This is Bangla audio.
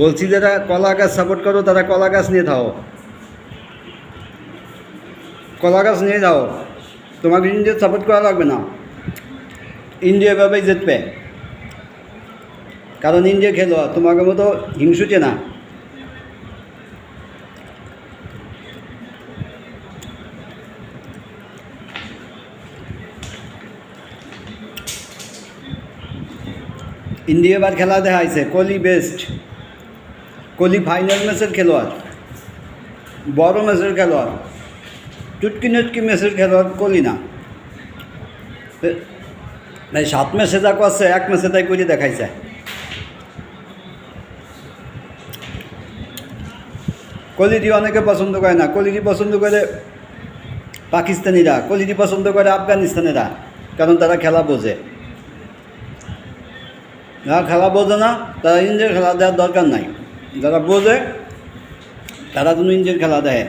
বলছি যারা কলা গাছ সাপোর্ট করো, তারা কলা গাছ নিয়ে থাও। কলা গাছ নিয়ে যাও। তোমাকে ইন্ডিয়া সাপোর্ট করা লাগবে না। ইন্ডিয়া এভাবেই জিতবে। কারণ ইন্ডিয়া খেলো তোমাকে মতো হিংসুটে না ইন্ডিয়া এবার খেলা দেখাইছে, কোহলি বেস্ট কোহলি ফাইনাল ম্যাচের খেলোয়াড়, বড় ম্যাচের খেলোয়াড় চুটকি নটকি ম্যাচের খেলোয়াড় কোহলি না। সাত ম্যাচে যা করছে, এক ম্যাচে তাই করে দেখাইছে। কোহলিটি অনেকে পছন্দ করে না। কোহলিটি পছন্দ করে পাকিস্তানিরা কোহলিটি পছন্দ করে আফগানিস্তানিরা, কারণ তারা খেলা বোঝে। যারা খেলা বোঝে না, তারা ইন্ডিয়ার খেলা দেওয়ার দরকার নাই। যারা বোঝে তারা তুমি ইন্ডিয়ার খেলা দেয়